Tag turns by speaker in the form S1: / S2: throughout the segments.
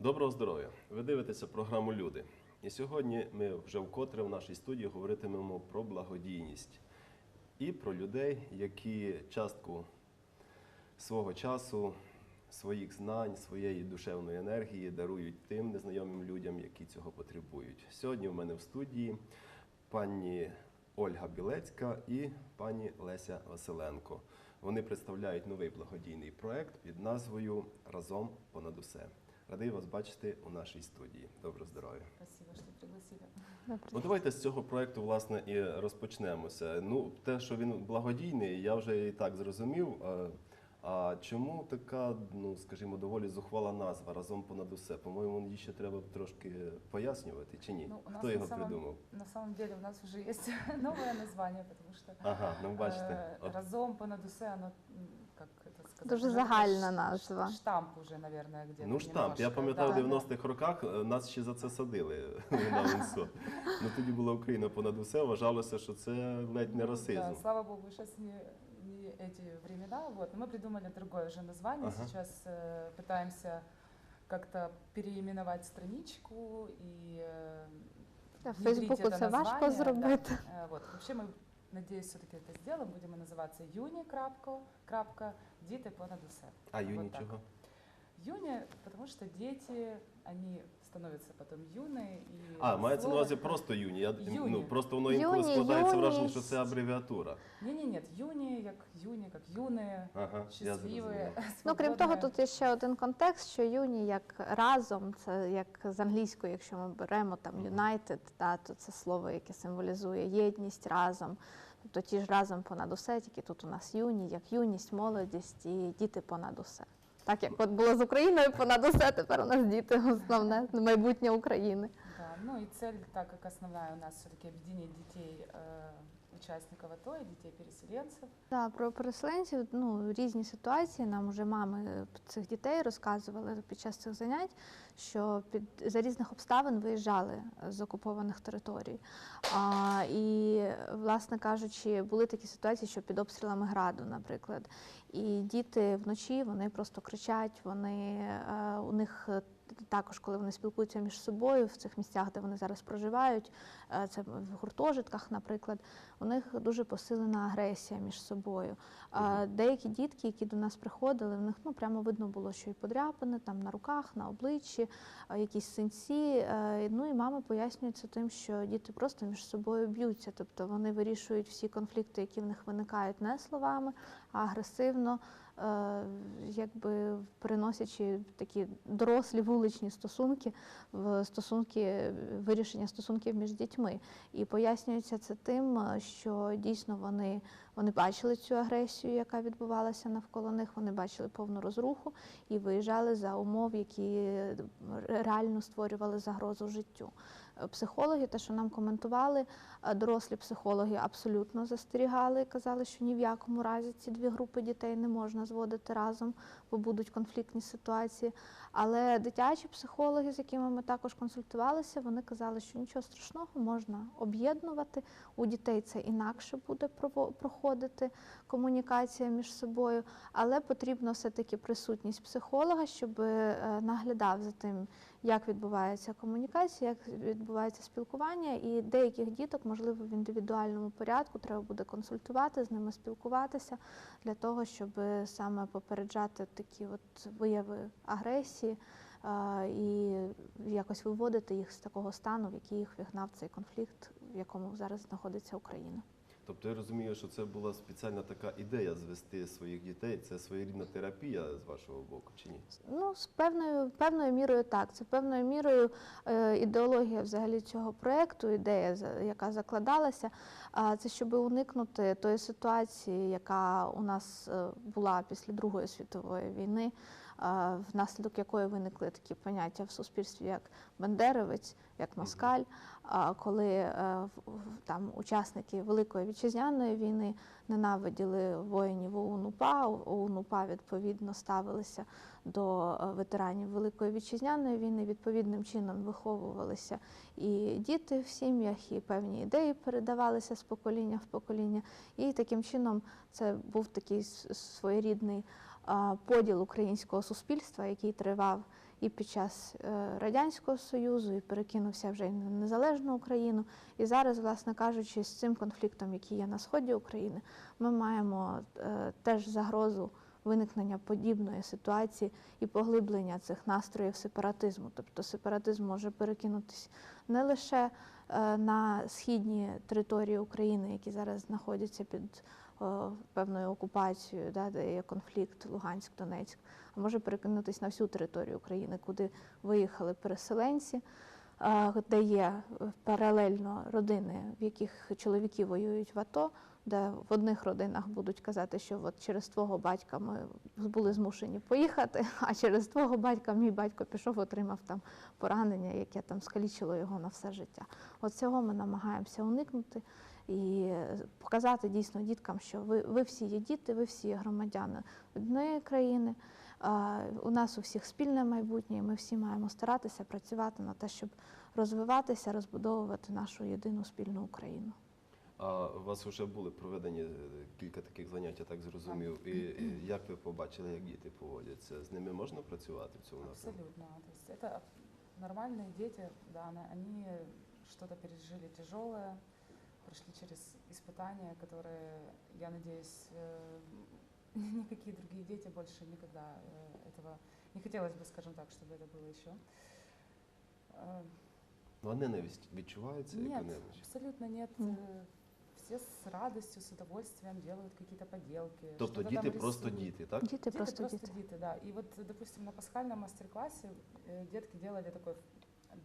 S1: Доброго здоров'я! Ви дивитеся програму Люди. І сьогодні ми вже вкотре в нашій студії говоритимемо про благодійність і про людей, які частку свого часу, своїх знань, своєї душевної енергії дарують тим незнайомим людям, які цього потребують. Сьогодні в мене в студії пані Ольга Білецька і пані Леся Василенко. Вони представляють новий благодійний проект під назвою Разом понад усе. Радий вас бачити у нашій студії. Добро здоров'я.
S2: Спасибо, що пригласили.
S1: Ну давайте з цього проекту власне і розпочнемося. Ну, те, що він благодійний, я вже і так зрозумів. А- А чому така, ну скажімо, доволі зухвала назва разом понад усе? По-моєму, її ще треба трошки пояснювати чи ні?
S2: Ну, у нас
S1: Хто
S2: на
S1: його
S2: самом-
S1: придумав?
S2: На самом деле у нас уже есть новое название, потому что
S1: Ага, ну бачите.
S2: э,
S1: От,
S2: разом понад усе, оно, м, как это сказать?
S3: Дуже
S2: ну, это
S3: загальна
S2: ш-
S3: назва.
S2: Штамп уже, наверное, где-то
S1: ну штамп. Я
S2: немножко,
S1: пам'ятаю, в
S2: да.
S1: 90-х роках е, нас ще за це садили на УНСО. Ну тоді була Україна понад усе, вважалося, що це ледь не
S2: Ну,
S1: расизм.
S2: Да, слава богу, сейчас не, не эти времена. Вот. Но мы придумали другое же название.
S1: Ага.
S2: Сейчас э, пытаемся как-то переименовать страничку и э,
S3: Та, В
S2: внедрить
S3: Фейсбуку
S2: это
S3: це важко
S2: название, да.
S3: зробити.
S2: Э, Вот. Вообще мы, надеюсь, все-таки это сделаем. Будем называться Юни, крапка, крапка, Діти понад усе.
S1: А юні
S2: Вот так.
S1: чого?
S2: Юни, потому что дети, они становятся потом юные. И
S1: А, мається на
S2: слово-
S1: увазі просто юні. Я,
S2: Юні.
S1: Ну, просто воно інколи
S3: Юні,
S1: складається враження, що це абревіатура.
S2: Ні-ні, ні, юні, як юні, як юні,
S1: Ага, я
S2: щасливі.
S3: Ну крім того,
S2: свободні.
S3: тут є ще один контекст, що юні як разом, це як з англійської, якщо ми беремо там United, та, то це слово, яке символізує єдність разом. Тобто ті ж разом понад усе, тільки тут у нас юні, як юність, молодість і діти понад усе. Так як от було з Україною понад усе, тепер у нас діти основне майбутнє України.
S2: Да, ну и цель, так как основная у нас все-таки объединить детей, э, участников АТО и детей-переселенцев.
S3: Так, про переселенців ну, різні ситуації. Нам вже мами цих дітей розказували під час цих занять, що під за різних обставин виїжджали з окупованих територій. А, і, власне кажучи, були такі ситуації, що під обстрілами граду, наприклад. І діти вночі вони просто кричать, вони е, у них. Е, Також, коли вони спілкуються між собою в цих місцях, де вони зараз проживають, е, це в гуртожитках, наприклад, у них дуже посилена агресія між собою. Деякі дітки, які до нас приходили, в них ну прямо видно було, що і подряпини там на руках, на обличчі, якісь синці. Е, Ну і мами пояснюють це тим, що діти просто між собою б'ються, тобто вони вирішують всі конфлікти, які в них виникають не словами, агресивно, е, якби приносячи такі дорослі вуличні стосунки в стосунки вирішення стосунків між дітьми. І пояснюється це тим, е, що дійсно вони, вони бачили цю агресію, яка відбувалася навколо них. Вони бачили повну розруху і виїжджали за умов, які реально створювали загрозу життю. Психологи, те, що нам коментували, е, дорослі психологи абсолютно застерігали, казали, що ні в якому разі ці дві групи дітей не можна зводити разом, бо будуть конфліктні ситуації. Але дитячі психологи, з якими ми також консультувалися, вони казали, що нічого страшного можна об'єднувати. У дітей це інакше буде проходити комунікація між собою, але потрібно все-таки присутність психолога, щоб е, наглядав за тим, як відбувається комунікація, як відбувається спілкування, і деяких діток, можливо, в індивідуальному порядку треба буде консультувати, з ними спілкуватися для того, щоб саме попереджати такі от вияви агресії е, і якось виводити їх з такого стану, в який їх вігнав цей конфлікт, в якому зараз знаходиться Україна.
S1: Тобто я розумію, що це була спеціальна така ідея звести своїх дітей. Це своєрідна терапія з вашого боку, чи ні?
S3: Ну, з певною певною мірою так. Це певною мірою е, ідеологія взагалі цього проєкту, ідея, яка закладалася, це щоб уникнути тої ситуації, яка у нас е, була після Другої світової війни, внаслідок якої виникли такі поняття в суспільстві, як бандерівець, як москаль. Коли е, там учасники Великої вітчизняної війни ненавиділи воїнів ОУН-УПА, ОУН-УПА відповідно ставилися до е, ветеранів Великої вітчизняної війни, відповідним чином виховувалися і діти в сім'ях, і певні ідеї передавалися з покоління в покоління. І таким чином це був такий своєрідний поділ українського суспільства, який тривав і під час е, Радянського Союзу, і перекинувся вже на незалежну Україну. І зараз, власне кажучи, з цим конфліктом, який є на сході України, ми маємо е, теж загрозу виникнення подібної ситуації і поглиблення цих настроїв сепаратизму. Тобто сепаратизм може перекинутися не лише е, на східні території України, які зараз знаходяться під певною окупацією, да, де є конфлікт Луганськ, Донецьк, а може перекинутися на всю територію України, куди виїхали переселенці, де є е, паралельно родини, в яких чоловіки воюють в АТО, де в одних родинах будуть казати, що от через твого батька ми були змушені поїхати, а через твого батька мій батько пішов, отримав там поранення, яке там скалічило його на все життя. От цього ми намагаємося уникнути і показати дійсно діткам, що ви, ви всі є діти, ви всі є громадяни однієї країни. У нас у всіх спільне майбутнє, і ми всі маємо старатися працювати на те, щоб розвиватися, розбудовувати нашу єдину спільну Україну.
S1: А у вас вже були проведені е, кілька таких занять, я так зрозумів. І, і як ви побачили, як діти поводяться? З ними можна працювати в цьому напрямку?
S2: Абсолютно. То есть это нормальные дети, да, на- они что-то пережили тяжелое, прошли через испытания, которые, я надеюсь, э, никакие другие дети больше никогда э, этого не хотелось бы, скажем так, чтобы это было еще. Э,
S1: Ну, а ненависть відчувається
S2: Нет,
S1: яка-небудь?
S2: абсолютно нет.
S3: М.
S2: Э, Все с радостью, с удовольствием делают какие-то поделки.
S1: Тобто
S2: что-то там
S1: діти просто
S2: рисуют.
S1: діти, так?
S3: Діти
S2: Дети
S3: просто
S2: просто
S3: діти.
S2: дети, да. И вот, допустим, на пасхальном мастер-классе э, детки делали такой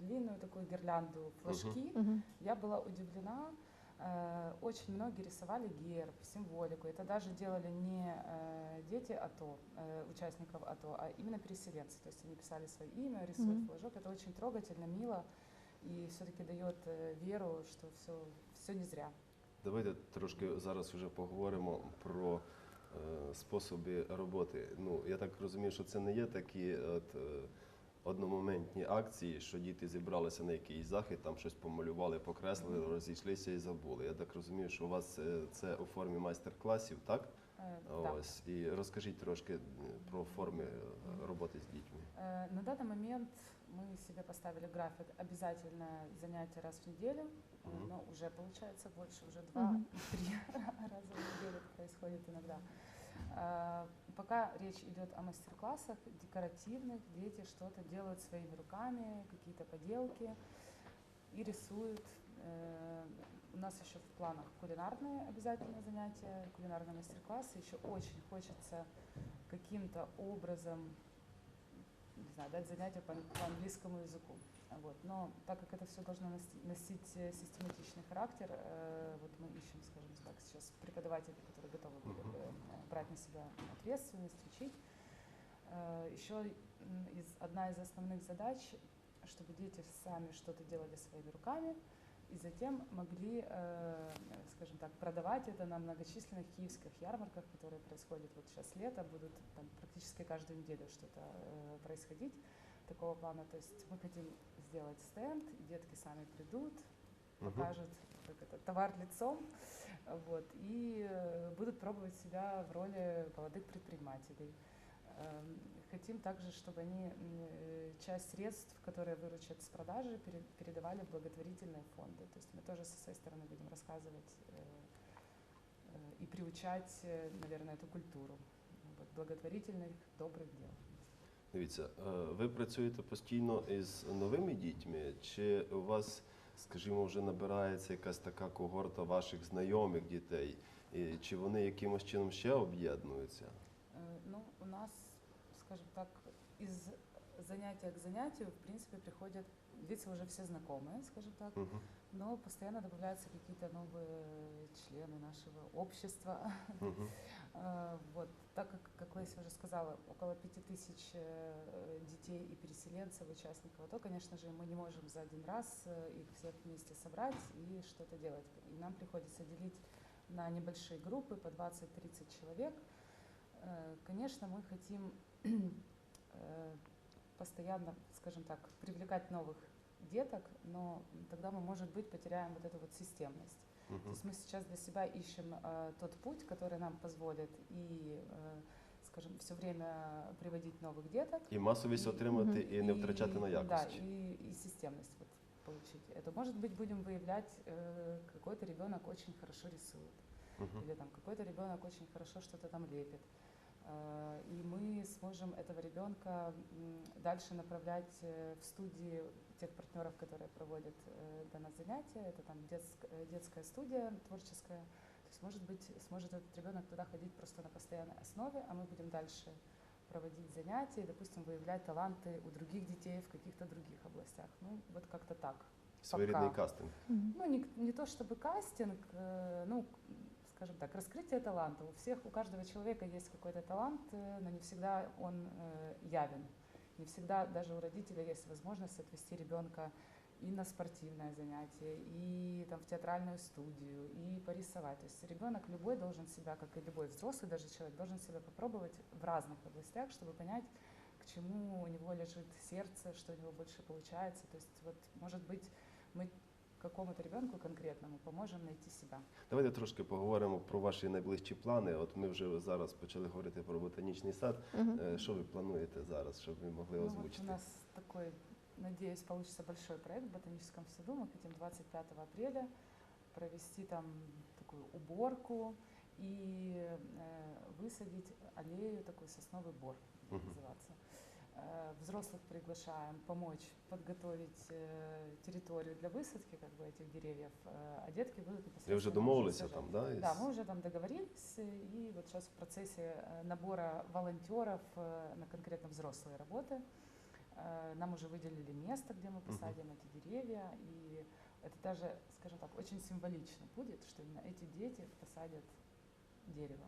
S2: длинную такую гирлянду флажки.
S3: Мгм.
S2: Я была удивлена. Э, Очень многие рисовали герб, символику. Это даже делали не э, дети АТО, э, участников АТО, а именно переселенцы. То есть они писали свое имя, рисуют
S3: Мгм.
S2: флажок. Это очень трогательно, мило и все-таки дает э, веру, что все, все не зря.
S1: Давайте трошки зараз вже поговоримо про е, способи роботи. Ну, я так розумію, що це не є такі от, е, одномоментні акції, що діти зібралися на якийсь захід, там щось помалювали, покреслили,
S2: Мгм.
S1: розійшлися і забули. Я так розумію, що у вас е, це у формі майстер-класів, так?
S2: Э, да.
S1: Ось. І розкажіть трошки е, про форми е, роботи з дітьми.
S2: Э, На данный момент мы себе поставили график обязательное занятие раз в неделю, э,
S1: Мгм.
S2: но уже получается больше, уже
S3: Мгм.
S2: два-три раза в неделю это происходит иногда. Э, Пока речь идет о мастер-классах декоративных, дети что-то делают своими руками, какие-то поделки и рисуют. Э, У нас еще в планах кулинарные обязательно занятия, кулинарные мастер-классы. Еще очень хочется каким-то образом не знаю, дать занятия по, по английскому языку. Вот. Но так как это все должно носить, э, систематичный характер, э, вот мы ищем, скажем так, сейчас преподавателей, которые готовы были бы э, брать на себя ответственность, учить. Еще из, одна из основных задач, чтобы дети сами что-то делали своими руками, и затем могли, скажем так, продавать это на многочисленных киевских ярмарках, которые происходят вот сейчас лето, будут там практически каждую неделю что-то происходить такого плана. То есть мы хотим сделать стенд, и детки сами придут, покажут как это, товар лицом, вот, и э, будут пробовать себя в роли молодых предпринимателей. Эм, Хотим также, чтобы они э, часть средств, которые выручат с продажи, пере- передавали в благотворительные фонды. То есть мы тоже со своей стороны будем рассказывать э, и приучать, наверное, эту культуру вот, благотворительных, добрых дел.
S1: Дивіться, е, ви працюєте постійно із новими дітьми, чи у вас, скажімо, вже набирається якась така когорта ваших знайомих дітей, і чи вони якимось чином ще об'єднуються?
S2: Э, Ну, у нас, скажімо так, із заняття к занятию, в принципе, приходят лица уже все знакомые, скажем так,
S1: Мгм.
S2: но постоянно добавляются какие-то новые члены нашего общества. Э, Вот, так как, как Леся уже сказала, около пяти тысяч э, детей и переселенцев, участников АТО, конечно же, мы не можем за один раз э, их всех вместе собрать и что-то делать. И нам приходится делить на небольшие группы по 20-30 человек. Э, Конечно, мы хотим постоянно, скажем так, привлекать новых деток, но тогда мы, может быть, потеряем вот эту вот системность. То
S1: Мгм.
S2: есть мы сейчас для себя ищем э, тот путь, который нам позволит и, э, скажем, все время приводить новых деток.
S1: І масовість
S2: И-
S1: отримати, і не втрачати на
S2: и-
S1: якості.
S2: Да, и, и системность вот получить. Это может быть будем выявлять, э, какой-то ребенок очень хорошо рисует,
S1: Мгм.
S2: или там какой-то ребенок очень хорошо что-то там лепит. Э, И мы сможем этого ребенка дальше направлять э, в студии тех партнеров, которые проводят э, для нас занятия. Это там детск- детская студия творческая. То есть, может быть, сможет этот ребенок туда ходить просто на постоянной основе, а мы будем дальше проводить занятия и, допустим, выявлять таланты у других детей в каких-то других областях. Ну, вот как-то так.
S1: Своєрідний
S2: пока.
S1: кастинг.
S2: Ну, не, не то чтобы кастинг, ну, скажем так, раскрытие таланта. У всех, у каждого человека есть какой-то талант, э, но не всегда он э, явен. Не всегда даже у родителя есть возможность отвести ребенка и на спортивное занятие, и там, в театральную студию, и порисовать. То есть ребенок любой должен себя, как и любой взрослый даже человек, должен себя попробовать в разных областях, чтобы понять, к чему у него лежит сердце, что у него больше получается. То есть вот, может быть, мы какому-то ребенку конкретному поможем найти себя.
S1: Давайте трошки поговоримо про ваші найближчі плани. От ми вже зараз почали говорити про ботанічний сад.
S3: Мгм.
S1: Е, Що ви плануєте зараз, щоб ви могли
S2: Ну, вот
S1: озвучити?
S2: у нас такой, надеюсь, получится большой проект в Ботаническом саду. Мы хотим 25 апреля провести там такую уборку и э, высадить аллею, такой сосновый бор будет
S1: Мгм.
S2: называться. Э, Взрослых приглашаем помочь подготовить э, территорию для высадки как бы, этих деревьев, э, а детки будут непосредственно
S1: вже
S2: уже
S1: домовилися
S2: сажать.
S1: там, да?
S2: Да, мы уже там договорились, и вот сейчас в процессе набора волонтеров на конкретно взрослые работы. Нам уже выделили место, где мы посадим эти деревья, и это даже, скажем так, очень символично будет, что именно эти дети посадят дерево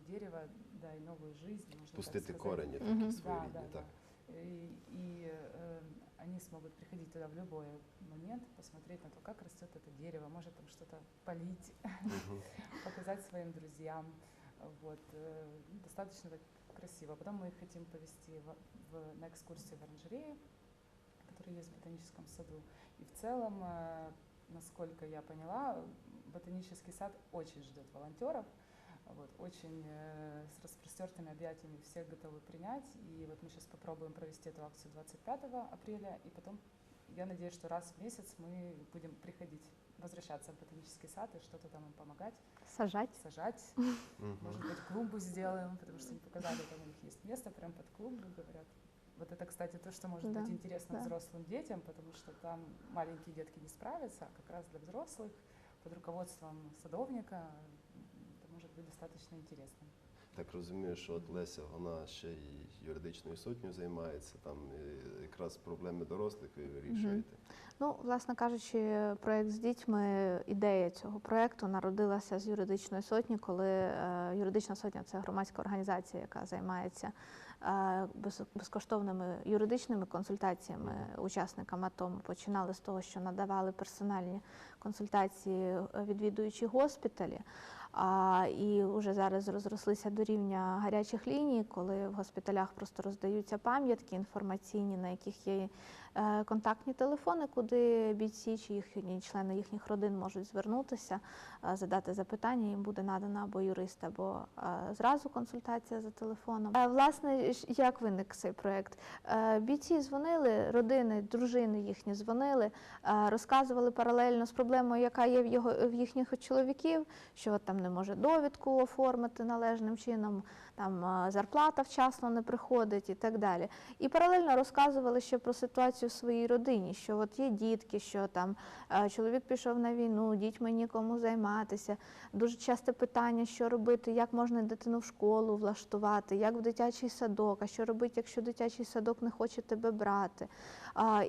S2: То есть посадить дерево, да, и новую жизнь, можно так
S1: Пустити
S2: сказать.
S1: корені
S3: Мгм.
S1: такі
S3: Да,
S1: своєрідні,
S2: Да, да,
S1: так.
S2: да. И, и, э, они смогут приходить туда в любой момент, посмотреть на то, как растет это дерево, может там что-то полить,
S1: Мгм.
S2: показать своим друзьям. Вот, э, достаточно так красиво. Потом мы их хотим повести в, в- на экскурсии в оранжерею, которая есть в ботаническом саду. И в целом, э, насколько я поняла, ботанический сад очень ждет волонтеров. Вот, очень э, с распростертыми объятиями всех готовы принять. И вот мы сейчас попробуем провести эту акцию 25 апреля. И потом, я надеюсь, что раз в месяц мы будем приходить, возвращаться в ботанический сад и что-то там им помогать
S3: Сажать.
S2: сажать. Может быть, клумбу сделаем, потому что они показали, там у них есть место прям под клумбу, говорят. Вот это, кстати, то, что может
S3: Да,
S2: быть интересно
S3: да.
S2: взрослым детям, потому что там маленькие детки не справятся, а как раз для взрослых под руководством садовника м, это может быть достаточно интересно.
S1: Так розумію, що от Леся, вона ще й юридичною сотнею займається, там якраз проблеми дорослих ви вирішуєте.
S3: Ну, власне кажучи, проєкт з дітьми, ідея цього проєкту народилася з юридичної сотні, коли е, юридична сотня це громадська організація, яка займається е, без- безкоштовними юридичними консультаціями учасникам АТО. Ми починали з того, що надавали персональні консультації е, відвідуючі госпіталі. А, і вже зараз розрослися до рівня гарячих ліній, коли в госпіталях просто роздаються пам'ятки інформаційні, на яких є контактні телефони, куди бійці чи їхні члени їхніх родин можуть звернутися, е, задати запитання. Їм буде надана або юрист, або е, зразу консультація за телефоном. Е, Власне, як виник цей проект? Е, Бійці дзвонили, родини, дружини їхні дзвонили, е, розказували паралельно з проблемою, яка є в його в їхніх чоловіків, що от там не може довідку оформити належним чином, там е, зарплата вчасно не приходить і так далі. І паралельно розказували ще про ситуацію в своїй родині, що от є дітки, що там е, чоловік пішов на війну, дітьми нікому займатися. Дуже часте питання, що робити, як можна дитину в школу влаштувати, як в дитячий садок, а що робити, якщо дитячий садок не хоче тебе брати,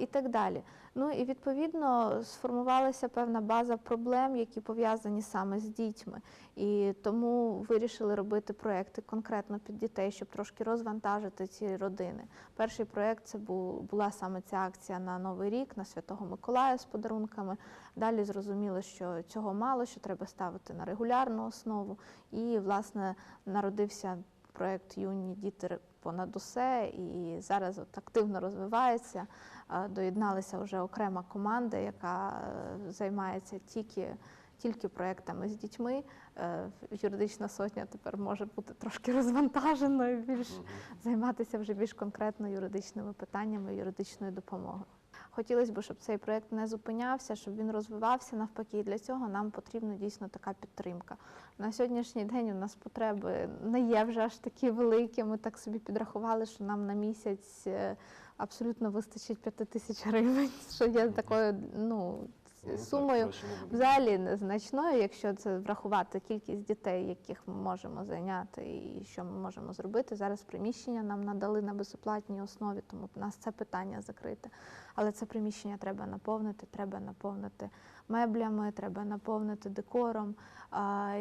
S3: і так далі. Ну і відповідно сформувалася певна база проблем, які пов'язані саме з дітьми. І тому вирішили робити проекти конкретно під дітей, щоб трошки розвантажити ці родини. Перший проект це була саме ця акція на Новий рік, на Святого Миколая з подарунками. Далі зрозуміло, що цього мало, що треба ставити на регулярну основу. І, власне, народився проект Юні діти понад усе, і зараз от активно розвивається. Доєдналася вже окрема команда, яка е, займається тільки тільки проектами з дітьми. Е, Юридична сотня тепер може бути трошки розвантаженою, більш займатися вже більш конкретно юридичними питаннями, юридичною допомогою. Хотілося б, щоб цей проект не зупинявся, щоб він розвивався навпаки. І для цього нам потрібна дійсно така підтримка. На сьогоднішній день у нас потреби не є вже аж такі великі. Ми так собі підрахували, що нам на місяць е, абсолютно вистачить 5 тисяч гривень, що є такою ну,
S1: Ну,
S3: сумою. Взагалі незначною, якщо це врахувати кількість дітей, яких ми можемо зайняти і що ми можемо зробити. Зараз приміщення нам надали на безоплатній основі, тому в нас це питання закрите. Але це приміщення треба наповнити, треба наповнити меблями, треба наповнити декором,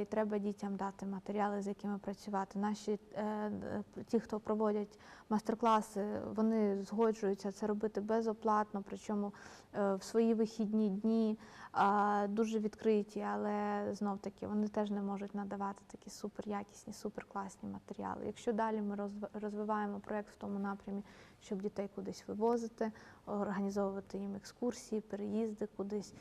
S3: і треба дітям дати матеріали, з якими працювати. Наші е, ті, хто проводять майстер-класи, вони згоджуються це робити безоплатно, причому е, в свої вихідні дні дуже відкриті, але знов таки вони теж не можуть надавати такі суперякісні, суперкласні матеріали. Якщо далі ми розвиваємо проєкт в тому напрямі, щоб дітей кудись вивозити, організовувати їм екскурсії, переїзди кудись,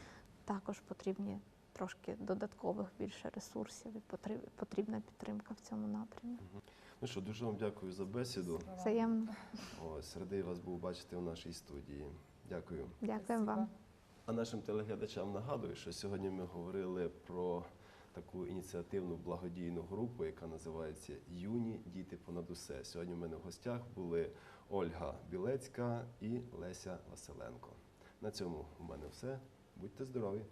S3: також потрібні трошки додаткових більше ресурсів і потріб- потрібна підтримка в цьому напрямі.
S1: Ну що, дуже вам дякую за бесіду.
S3: Взаємно.
S1: Ось, радий вас був бачити у нашій студії. Дякую.
S3: Дякуємо вам.
S1: А нашим телеглядачам нагадую, що сьогодні ми говорили про таку ініціативну благодійну групу, яка називається Юні діти понад усе. Сьогодні в мене в гостях були Ольга Білецька і Леся Василенко. На цьому у мене все. Будьте здорові!